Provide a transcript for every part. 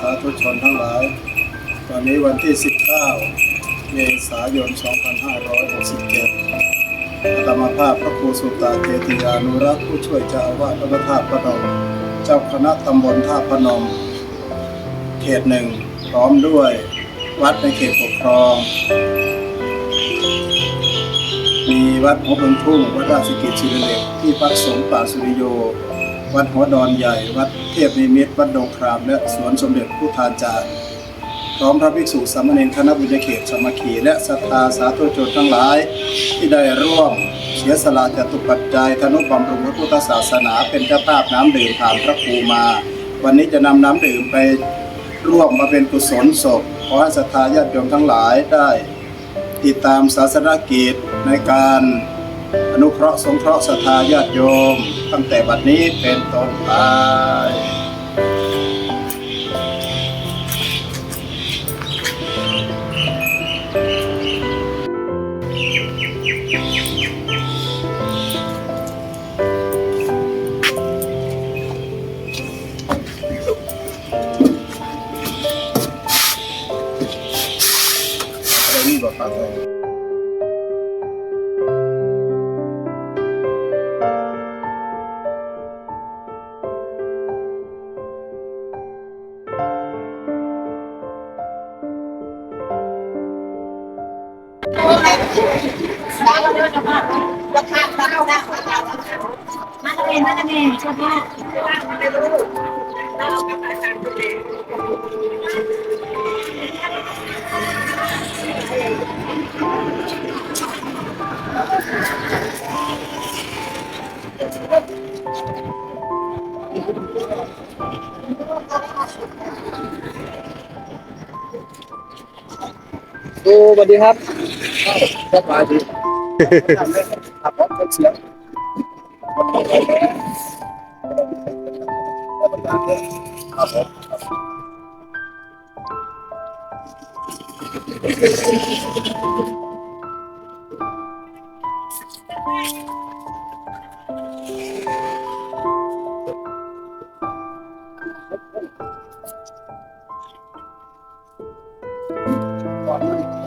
สาธุชนทั้งหลาย วันนี้วันที่ 19 เมษายน 2567อาตมาภาพพระครูสุตตาเจติยานุรักษ์ผู้ช่วยเจ้าอาวาสวัดท่าตุพนม เจ้าคณะตำบลท่าพนม เขตหนึ่งพร้อมด้วยวัดในเขตปกครอง มีวัดหัวเมืองทุ่งวัดราชกิจศิริเลกที่พักสงฆ์ป่าสุริโย วัดหัวดอนใหญ่ วัดเทพนิมิตรวัดดงคราม และสวนสมเด็จพุทธาจารย์พร้อมพระภิกษุสามเณรคณะบุญเขตสมัคคีและศรัทธาสาธุชนทั้งหลาย ที่ได้ร่วมเสียสละจตุปัจจัยธนุบำรุงพระพุทธศาสนา เป็นเจ้าภาพน้ำดื่มผ่านพระครูมา วันนี้จะนำน้ำดื่มไปร่วมมาเป็นกุศลศพขอให้ศรัทธาญาติโยมทั้งหลายได้ ติดตามศาสนกิจในการ อนุเคราะห์สงเคราะห์ศรัทธาญาติโยม ตั้งแต่บัดนี้เป็นต้นไป ดูสวัสดีครับสบายดีขับรถเสียงครับ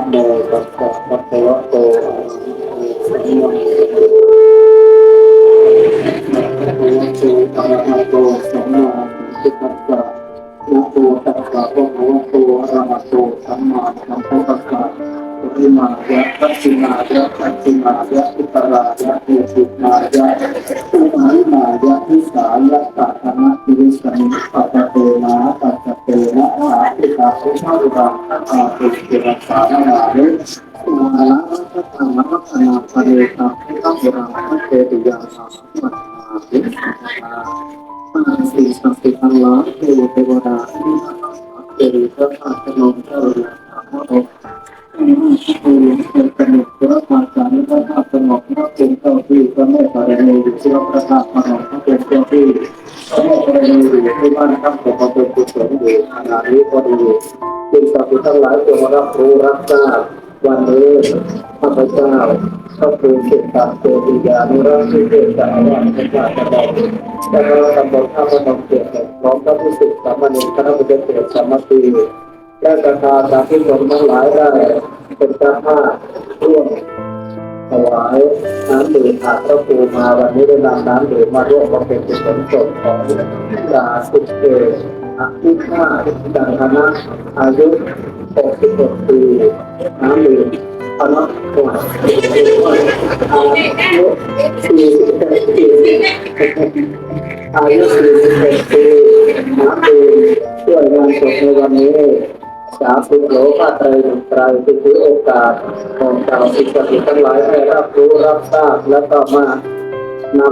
ะโมตัสสะภะคะวะโตอะระหะโตสัมมาสัมพุทธัสสะนะโมตัสสะภะคะวะโตอะระหะโตสัมมาสัมพุทธัสสะปริมายะปัจจิมายะปัจจิมายะอุตรายะเอติ ราอาติเกรัสานาริสุมาลาตตามัคนาปเรตัพพิทังราภเตติยาสามัตนาติสังสีสังสีทั้งหลาเทวเทวดาที่มาเกิพระธาตุนมเจ้าเรือนสามโลกคือเป็นกำหนดพระมาจาริกพระธาตุสงบพระเป็นเจ้าที่พระแม่ปารณีอยู่ที่พระธานพระเป็นเจ้าที่ พระแม่ปารณีอยู่ที่บ้านข้ามของพระเป็นกุศลอยู่ขณะนี้ก็ดีจึงสัตว์ทั้งหลายจงรับรู้รับทราบวันนี้ข้าพเจ้าก็คือเกิดจากเจติยานุราชที่เกิดจากวัดพระธาตุพนมและก็ตำบลท่าพเกียรติดพร้อมพระผู้ศึกสามเณรคณะบุญเกียรติสามัคคีและศรัทธาสาธุชนทั้งหลายได้เป็นเจ้าภาพร่วม ถวายน้ำดื่มหากพระครูมาวันนี้ได้นำน้ำดื่มมาร่วมบำเพ็ญกุศลศพของดาสุเกศอภิชาติดังคณะอายุ66ปีน้ำดื่มพนักขวดอายุ41ปีอายุ41ปีน้ำดื่มช่วยงานศพในวันนี้ สามสิบโลพระไตรไตรที่ถือโอกาสของชาวศิษย์ทั้งหลายให้รับรู้รับทราบแล้วก็มาน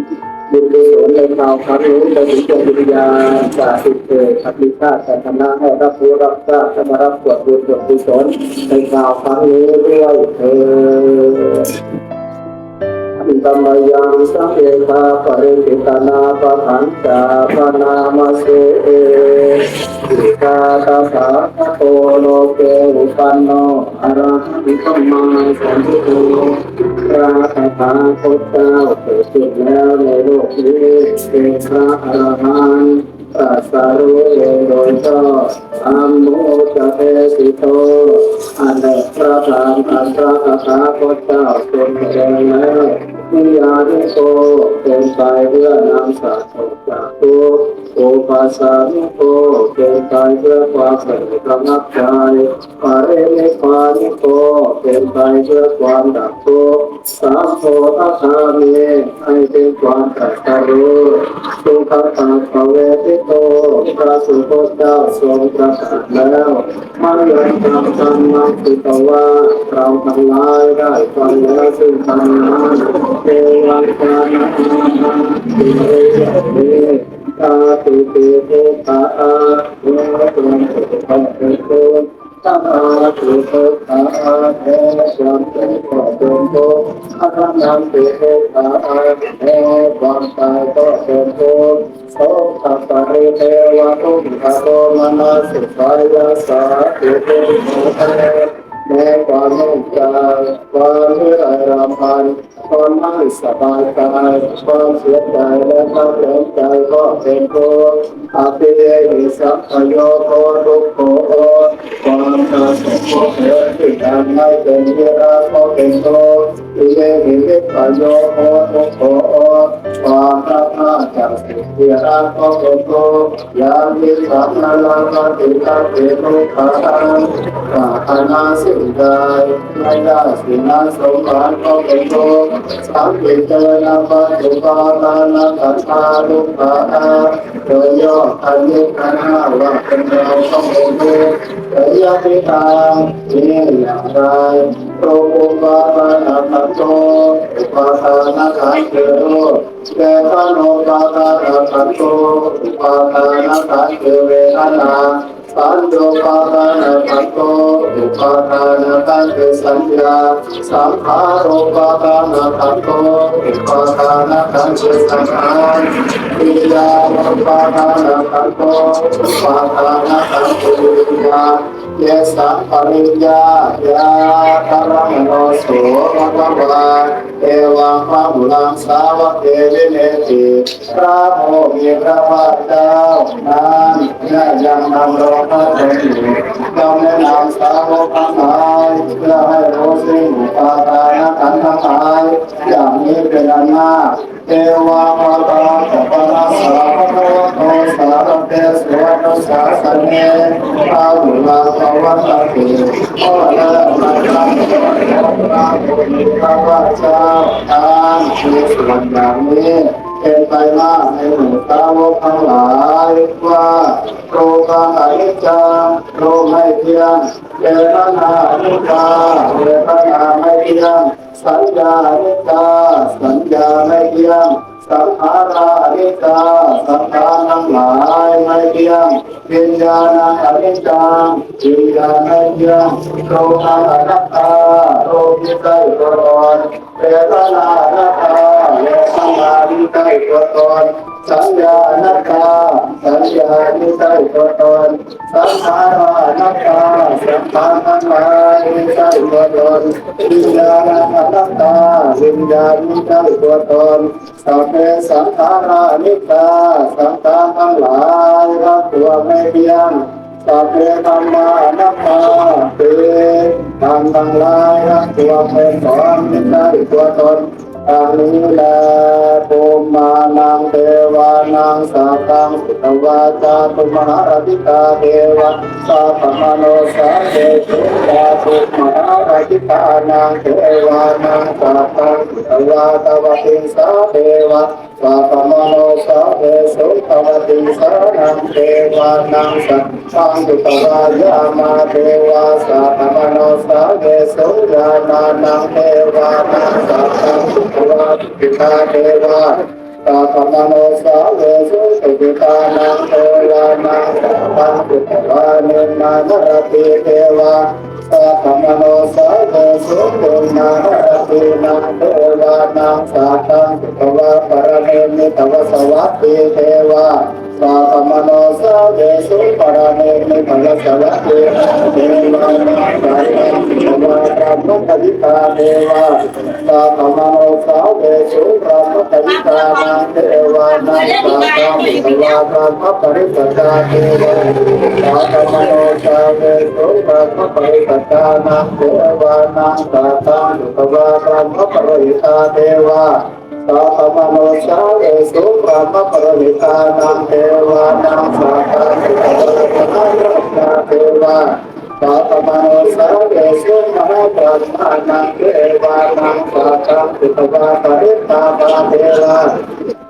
ำบุญกุศลในข่าวครั้งนี้ไปถึงดวงวิญญาณจากสิทธิเอกอภิชาติแต่คณะให้รับรู้รับทราบและมารับสวนบุญสวนกุศลในข่าวครั้งนี้ด้วยเถิด อันตมยังสังเอคาปริปิตนาปะขันจาปนามเสเอสิกาตาภาโตโลเกอุปันโนอรหังสัมมาสัมพุทโธพระตถาคตเจ้าเกิดขึ้นแล้วในโลกนี้เป็นพระอรหันต์ตรัสรู้เองโดยชอบอัมโมจะเตสิโตอันเดพระธรรมอันพระตถาคตเจ้าทรงแสดงแล้ว วิญญาณิโกเป็นไปเพื่อนำสัตว์ออกจากทุกข์ โอปัสสานิโกเป็นไปเพื่อความสงบระงับใจปาเรมิปานิโกเป็นไปเพื่อความดับทุกข์สามโพธคามีให้เป็นความตรัสรู้สุขตังภเวทิโตพระสุคตเจ้าทรงประกาศแล้วมันยังทำธรรมะคือตว่าเราทั้งหลายได้ฟังแล้วซึ่งธรรมะเทวังกานะติเรเร ตาติเตเตตาอาโยตุนตุปันตุตุตาตุเตตาอาเทสัมเตก็เป็นโตอานันเตเตตาอาเทความตายก็เป็นโตโสตปริเทวะตุภะโตมนาสุขายาสาธุเตโมเต แม้ความมุ่งใจความเมื่อยรำพันความไม่สบายกายคว ความเหลงใจก็เป็นโทษอาเปหิสักมประสบพบเห็นที่ทำให้เป็นเวลาก็เป็นโทษอิเมหิวิปโยโคทุกโขความพลาดพลาดจากสิ่งที่รักก็เป็นโทษยามิสัมนาลังปฏิทัพเตนุขาทังปรารถนาสิ่งใดไม่ได้สิ่งนั้นสมหวังก็เป็นโทษสังเกตเจนะปัจจุบันนาคัตตาลุภาโดยย่ออันนี้กันห้าว่าเป็นเราต้องเป็นโทษแต่ยาพิตานี่อย่างไรโรกุบาลนาคัตโตอุปาทานาคันเตโร เกตโนปาตาคันโตอุปาทานาคันเตเวทนาสัญโยปาทานาคันโตอุปาทานาคันเตสัญญาสังขารุปาทานาคันโตอุปาทานาคันเตสังขารวิญญาณปาทานาคันโตอุปาทานาคันเตวิญญาณเยสังปริญญายาธรรมโนโสภะคะวาเอวังพระบุรังสาวกเทวิเนติพระโมมีพระภาเจ้านั้นได้ยังนำรองพระชนอยู่ย่อมแนะนำสาวกทั้งหลายเพื่อให้รู้สิ่งอุปาทานขันธ์ทั้งหลายอย่างนี้เป็นอันมากเอวา เป็นไปมากในหมู่สาวกทั้งหลายว่าโรกังอนิจจังโรไม่เที่ยงเวทนาอนิจจาเวทนาไม่เที่ยงสัญญาอนิจจาสัญญาไม่เที่ยงสังขาราอนิจจาสังขารทั้งหลายไม่เที่ยง วิญญาณอนิจจังวิญญาณไม่เที่ยงโลภะอนัตตาโลภิกล้ตัวตนเวทนาอนัตตาเวทนาที่ใกล้ตัวตน สัญญาอนัตตาสัญญาที่ใกล้ตัวตนสังขารานัตตาสังขารทั้งหลายที่ใกล้ตัวตนวิญญาณนัตตาวิญญาณที่ใกล้ตัวตนสัพเพสังขารานิจจาสังขารทั้งหลายรักตัวไม่เที่ยงสัพเพธรรมานัตตาเตทางทั้งหลายทั้งตัวเป็นของไม่ใช่ตัวตน ทางนี้แลภูมานังเทวานังสัพพังสุตวาจาตุมหาราธิกาเทวะสัพพมโนสัพเจตุตาตุมหาราธิกานังเทวานังสัพพังสุตวาตวติงสาเทวะ สัพพมโนสัพเพสุตวติสานังเทวานังสัพพังตุตวายามาเทวาสัพมโนสัพเพสุญานานังเทวานังสัพพังตุตวาปิตาเทวาสัพมโนสัพเพสุปิตานังเทวานังสัพพังตุตาเนนานรมโนสัพเพสุตุนาหตินาเทวานังสัพพังสุตวะปรเมมิตวสวัสติเทวาสัพพมโนสัพเพสุปรเมมิตวสวัสติเทวานังสัพพังสุตวะพระมุขวิตาเทวาสัพพมโนสัพเพสุพระมุขวิตานานังสัพพังสุตวะพระมุขปริปัตตาเทวา สัพพมโนสัพเพสุพระมุขปริปัตตานังเทวานัง สัพพังสุตวะพระมุขปริตาเทวาสัพพมโนสาเวสุปรมปรมิตานังเทวานังสัพพะสุตวะพระรัตนาเทวาสัพมโนสาเวสุมาปรมานังเทวานังสัพพะสุตวะปริตาภาเทวาสัพพมโนาเปริตาภานเทวา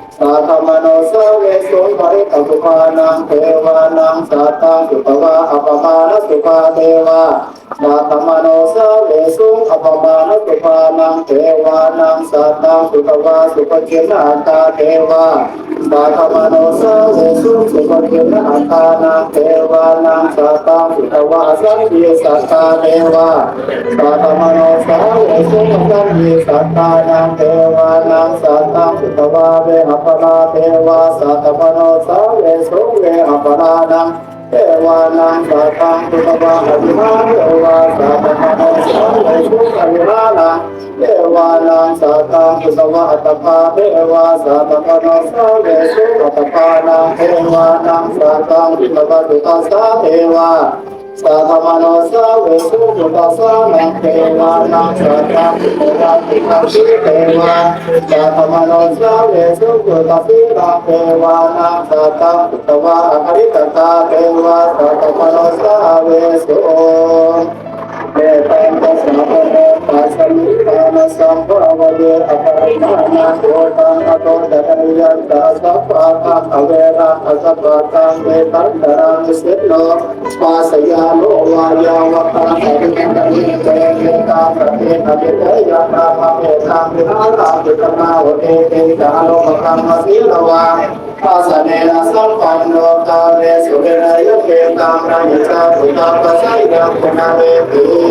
าเวสุอัปปานาภานังเทวานังสัพพังปิตวะอัปสราเทวาสัพพมโนสาเวสุอัปสรานังเทวานังสัพพังปิตวะปริตตุมาเทวาสัทธมโนสเวสุปริตตุมานังเทวานังสัตตังสุตวะอัปมาณสุภาเทวาสัทธมโนสเวสุอัปมาณสุภานังเทวานังสัตตังสุตวะสุปจินาตาเทวาสัทธมโนสเวสุสุปจินาตานังเทวานังสัตตังสุตวะสัพพิสัตตาเทวาสัทธมโนสเวสุสัพพิสัตตานังเทวานังสัตตังสุตวะเวหปนาเทวาสัตมโนสาเวสุเวหปนานังเทวานังสัตังสุตวะอภิมาเทวาสัตมโนสาเวสุอภิมานังเทวานังสัตังสุตวะอัตปาเทวาสัตมโนสาเวสุอัตปานังเทวานังสัตังตุตวาสัทธมโนสาเวสุจุตัสสะนังเทวานังสัตตังสุตาสาเทวา นังสัตตังสุตวะอริตตาเทวา สั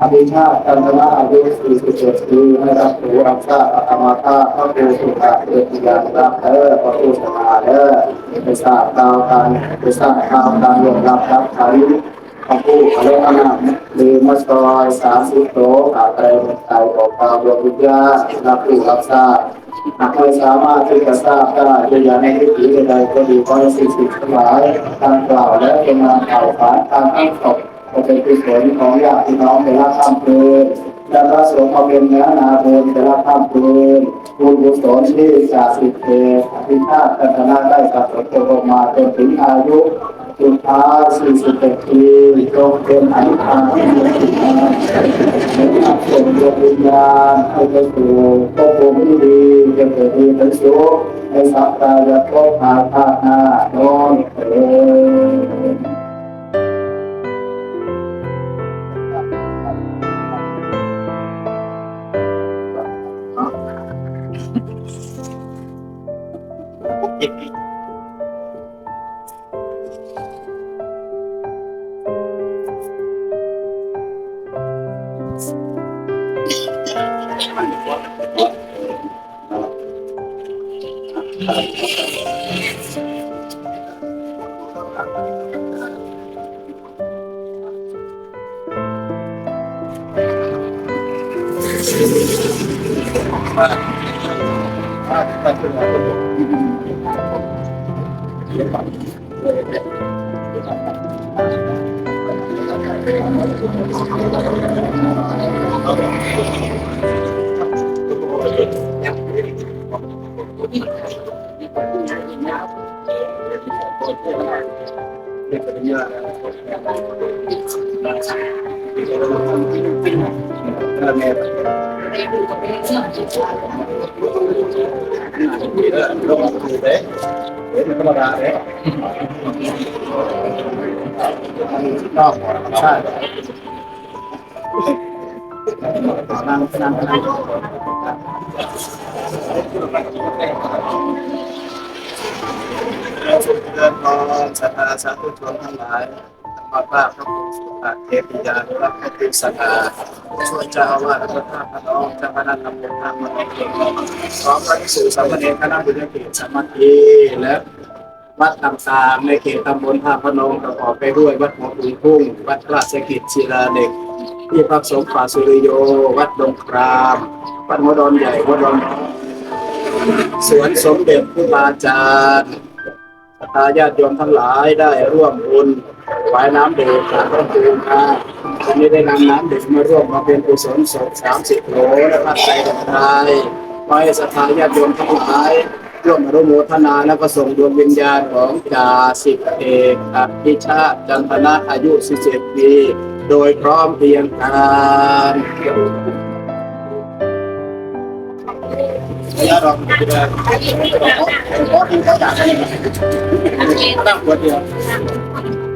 อภิชาติกันธนาอายุ47ปีให้รับถืออักษาธรรมาธาพระครูสุภาเอกยานรับเออพระครูสมาเออไปทราบดาวการไปทราบดาวการรวมรับรับใช้ของผู้เขาเรียนาหรือมาซอยสามสิบโตขาไตรไตรออกตามดวงวิญญาณรับรู้รับทราบหากไม่สามารถที่จะทราบได้ด้วยยาในทิฏฐิใดก็ดีก็ให้สิ่งสิ่งทั้งหลายทางกล่าวและเป็นงานข่าวสารทางทั้งศพ ก็เป็นกุศลของญาติพี่น้องในละข้ามคืนและพระสงฆ์มาเป็นเนื้อนาบุญในละข้ามคืนบุญกุศลที่จาสิทธิเทอภิชาติกันธนาได้สะสมตัวมาจนถึงอายุสุดท้าย41ปีจงเป็นอนุภาพที่มีสิทธิ์ในอักษรวงวิญญาณให้ไปสู่ภพภูมิที่ดีจะเกิดมีเป็นสุขในสัพพาห์ยะโภคาภาคาน้อมเถิด 哎，二十块钱两分钟。 นั่งนั่งนั่งเดินพรสัทธาสาธุชนทั้งหลา ยธรรมาพพระคุณสุขเทพิยาพระพุทธสัทธาช่วยเจ้าอาวาพระธาตุพระน้องเจ้าคณะตำบลท่ามันพร้อมพระภิกษุสามเณรคณะบุญเขตสามัคคีและวัดต่างๆในเขตตำบลท่าพระนองประกอบไปด้วยวัดหัวปุงพุ่ง วัดราชกิจศิลาเด็กที่พักสงฆ์ป่าสุริโย วัดดงคราม วัดหัวดอนใหญ่วัดดอนสวนสมเด็จพระบาจารย์ศรัทธาญาติโยมทั้งหลายได้ร่วมบุญ ถวายน้ำดื่มจากพระภูมิมาวันนี้ได้นำน้ำดื่มมาร่วมมาเป็นกุศลสดสามสิบโหลและพัดใส่กันไทยขอให้ศรัทธาญาติโยมทั้งหลายร่วมอนุโมทนาและก็ส่งดวงวิญญาณของจ่าสิบเอกอภิชาติจันทนะอายุ 17 ปี โดยพร้อมเพรียงกันยาดอกจะได้ขอดูเขาจากกันตั้งตัวเดียว